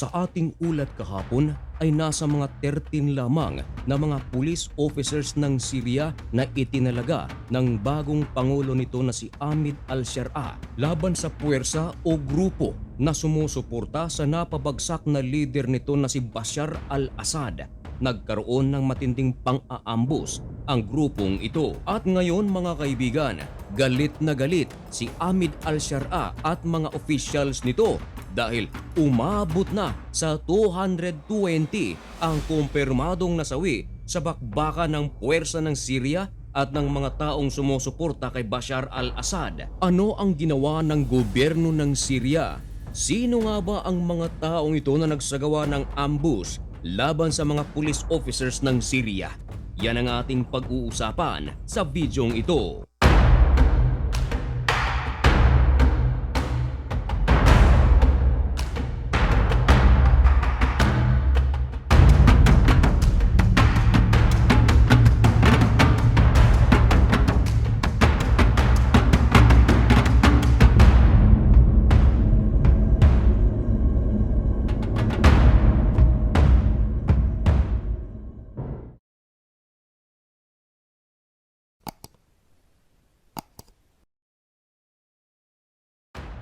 Sa ating ulat kahapon ay nasa mga 13 lamang na mga police officers ng Syria na itinalaga ng bagong pangulo nito na si Ahmed al-Sharaa laban sa puwersa o grupo na sumusuporta sa napabagsak na leader nito na si Bashar al-Assad nagkaroon ng matinding pang-aambus ang grupong ito. At ngayon mga kaibigan, galit na galit si Ahmed al-Sharaa at mga officials nito dahil umabot na sa 220 ang kumpirmadong nasawi sa bakbakan ng puwersa ng Syria at ng mga taong sumusuporta kay Bashar al-Assad. Ano ang ginawa ng gobyerno ng Syria? Sino nga ba ang mga taong ito na nagsagawa ng ambush laban sa mga police officers ng Syria? Yan ang ating pag-uusapan sa bidyong ito.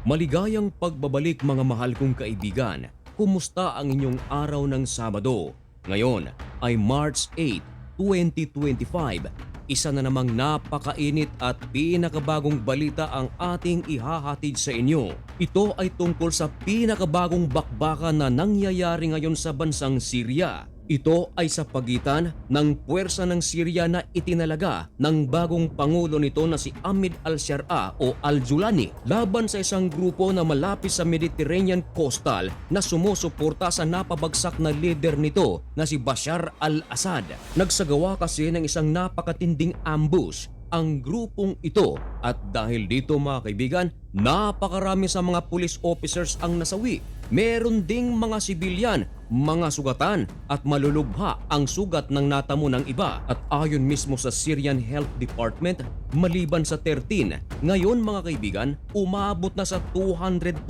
Maligayang pagbabalik mga mahal kong kaibigan. Kumusta ang inyong araw ng Sabado? Ngayon ay March 8, 2025. Isa na namang napakainit at pinakabagong balita ang ating ihahatid sa inyo. Ito ay tungkol sa pinakabagong bakbakan na nangyayari ngayon sa bansang Syria. Ito ay sa pagitan ng puwersa ng Syria na itinalaga ng bagong pangulo nito na si Ahmed al-Sharaa o al-Julani laban sa isang grupo na malapit sa Mediterranean coastal na sumusuporta sa napabagsak na leader nito na si Bashar al-Assad. Nagsagawa kasi ng isang napakatinding ambush ang grupong ito at dahil dito mga kaibigan, napakarami sa mga police officers ang nasawi. Meron ding mga sibilyan, mga sugatan at malulubha ang sugat ng natamo ng iba. At ayon mismo sa Syrian Health Department, maliban sa 13, ngayon mga kaibigan, umabot na sa 220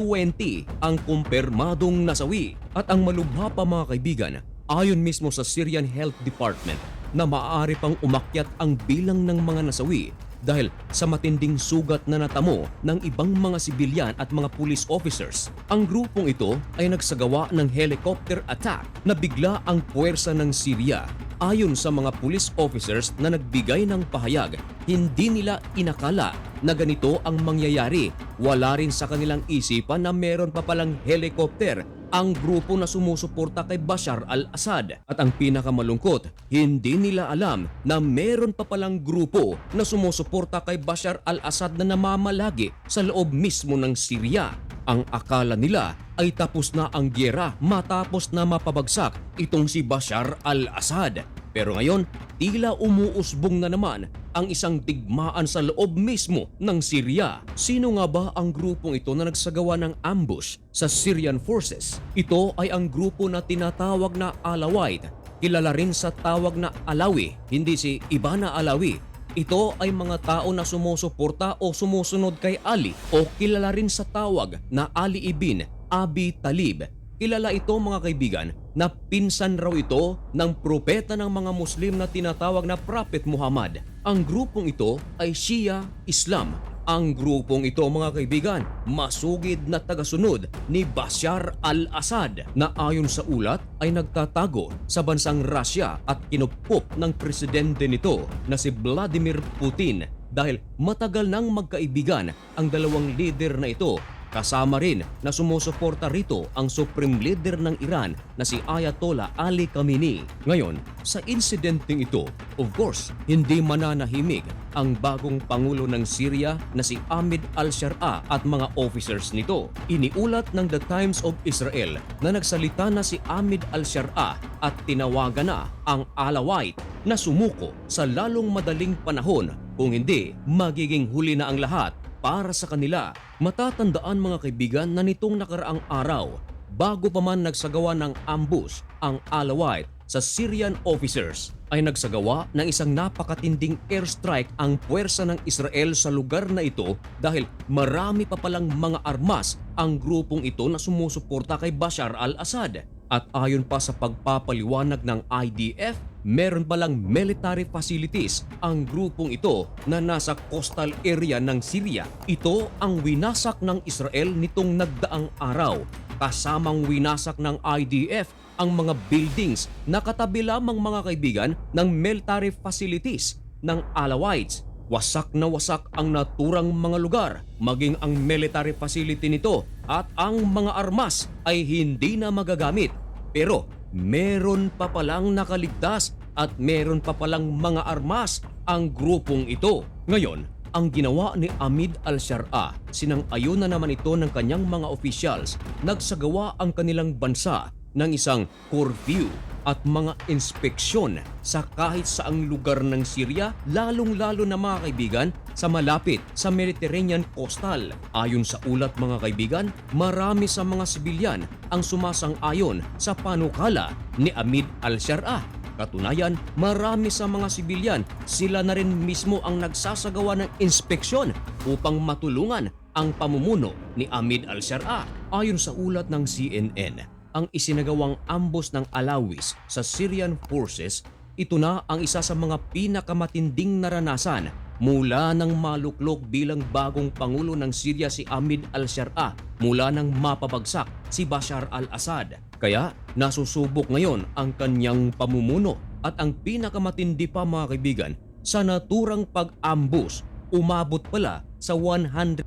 ang kumpirmadong nasawi. At ang malubha pa mga kaibigan, ayon mismo sa Syrian Health Department, na maaari pang umakyat ang bilang ng mga nasawi dahil sa matinding sugat na natamo ng ibang mga sibilyan at mga police officers. Ang grupong ito ay nagsagawa ng helicopter attack na bigla ang puwersa ng Syria. Ayon sa mga police officers na nagbigay ng pahayag, hindi nila inakala na ganito ang mangyayari. Wala rin sa kanilang isipan na meron pa palang helicopter ang grupo na sumusuporta kay Bashar al-Assad. At ang pinakamalungkot, hindi nila alam na meron pa palang grupo na sumusuporta kay Bashar al-Assad na namamalagi sa loob mismo ng Syria. Ang akala nila ay tapos na ang gyera matapos na mapabagsak itong si Bashar al-Assad. Pero ngayon, tila umuusbong na naman ang isang digmaan sa loob mismo ng Syria. Sino nga ba ang grupong ito na nagsagawa ng ambush sa Syrian forces? Ito ay ang grupo na tinatawag na Alawite. Kilala rin sa tawag na Alawi, hindi si Ibana Alawi. Ito ay mga tao na sumusuporta o sumusunod kay Ali o kilala rin sa tawag na Ali ibn Abi Talib Kilala ito mga kaibigan na pinsan raw ito ng propeta ng mga Muslim na tinatawag na Prophet Muhammad. Ang grupong ito ay Shia Islam. Ang grupong ito mga kaibigan, masugid na tagasunod ni Bashar al-Assad na ayon sa ulat ay nagtatago sa bansang Russia at kinupop ng presidente nito na si Vladimir Putin dahil matagal nang magkaibigan ang dalawang leader na ito Kasama rin na sumusuporta rito ang Supreme Leader ng Iran na si Ayatollah Ali Khamenei. Ngayon, sa insidenteng ito, of course, hindi mananahimik ang bagong Pangulo ng Syria na si Ahmed al-Sharaa at mga officers nito. Iniulat ng The Times of Israel na nagsalita na si Ahmed al-Sharaa at tinawagan na ang Alawite na sumuko sa lalong madaling panahon kung hindi magiging huli na ang lahat para sa kanila. Matatandaan mga kaibigan na nitong nakaraang araw, bago pa man nagsagawa ng ambush ang Alawite sa Syrian officers ay nagsagawa ng isang napakatinding airstrike ang puwersa ng Israel sa lugar na ito dahil marami pa palang mga armas ang grupong ito na sumusuporta kay Bashar al-Assad. At ayon pa sa pagpapaliwanag ng IDF, meron palang military facilities ang grupong ito na nasa coastal area ng Syria. Ito ang winasak ng Israel nitong nagdaang araw. Kasamang winasak ng IDF ang mga buildings na katabi lamang mga kaibigan ng military facilities ng Alawites Wasak na wasak ang naturang mga lugar, maging ang military facility nito at ang mga armas ay hindi na magagamit. Pero meron pa palang nakaligtas at meron pa palang mga armas ang grupong ito. Ngayon, ang ginawa ni Amid al-Shar'a, sinang-ayon na naman ito ng kanyang mga officials, nagsagawa ang kanilang bansa ng isang curfew at mga inspeksyon sa kahit saang lugar ng Syria, lalong-lalo na mga kaibigan sa malapit sa Mediterranean coastal. Ayon sa ulat mga kaibigan, marami sa mga sibilyan ang sumasang-ayon sa panukala ni Amid al-Shar'a. Katunayan, marami sa mga sibilyan, sila na rin mismo ang nagsasagawa ng inspeksyon upang matulungan ang pamumuno ni Amid al-Shar'a. Ayon sa ulat ng CNN, ang isinagawang ambos ng Alawis sa Syrian forces, ito na ang isa sa mga pinakamatinding naranasan mula nang maluklok bilang bagong pangulo ng Syria si Ahmed al-Shar'a mula nang mapabagsak si Bashar al-Assad. Kaya nasusubok ngayon ang kanyang pamumuno at ang pinakamatindi pa mga kaibigan sa naturang pag-ambus umabot pala sa 125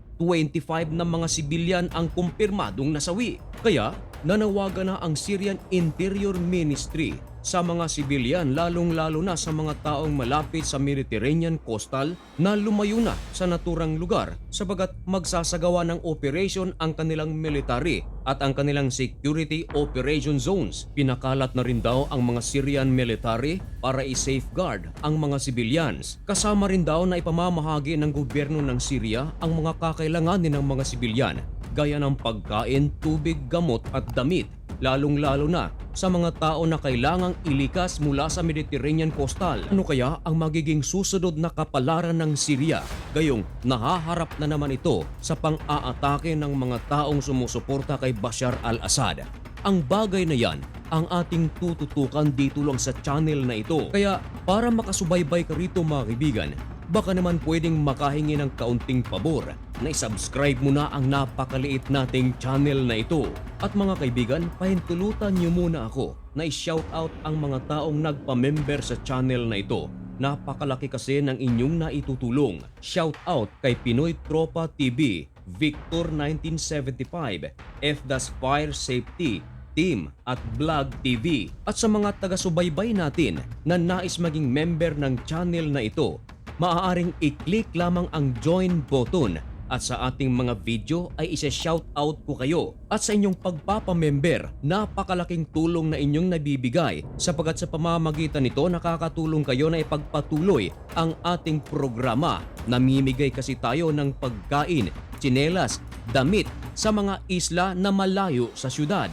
na mga sibilyan ang kumpirmadong nasawi. Kaya nanawagan na ang Syrian Interior Ministry sa mga sibilyan lalong-lalo na sa mga taong malapit sa Mediterranean coastal na lumayo na sa naturang lugar sapagat magsasagawa ng operation ang kanilang military at ang kanilang security operation zones. Pinakalat na rin daw ang mga Syrian military para i-safeguard ang mga civilians. Kasama rin daw na ipamamahagi ng gobyerno ng Syria ang mga kakailanganin ng mga sibilyan gaya ng pagkain, tubig, gamot at damit lalong-lalo na sa mga tao na kailangang ilikas mula sa Mediterranean coastal. Ano kaya ang magiging susunod na kapalaran ng Syria? Gayong nahaharap na naman ito sa pang-aatake ng mga taong sumusuporta kay Bashar al-Assad. Ang bagay na yan ang ating tututukan dito lang sa channel na ito. Kaya para makasubaybay ka rito mga kaibigan, baka naman pwedeng makahingi ng kaunting pabor na isubscribe mo na ang napakaliit nating channel na ito. At mga kaibigan, pahintulutan niyo muna ako na i-shoutout ang mga taong nagpa-member sa channel na ito. Napakalaki kasi ng inyong naitutulong. Shoutout kay Pinoy Tropa TV, Victor 1975, FDAS Fire Safety, Team at Vlog TV at sa mga taga-subaybay natin na nais maging member ng channel na ito maaaring i-click lamang ang join button at sa ating mga video ay isa-shout out ko kayo. At sa inyong pagpapamember, napakalaking tulong na inyong nabibigay sapagat sa pamamagitan nito nakakatulong kayo na ipagpatuloy ang ating programa. Namimigay kasi tayo ng pagkain, tsinelas, damit sa mga isla na malayo sa syudad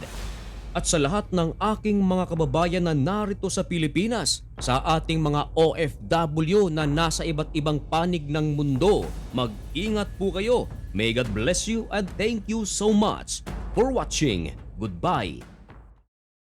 at sa lahat ng aking mga kababayan na narito sa Pilipinas, sa ating mga OFW na nasa iba't ibang panig ng mundo. Mag-ingat po kayo. May God bless you and thank you so much for watching. Goodbye.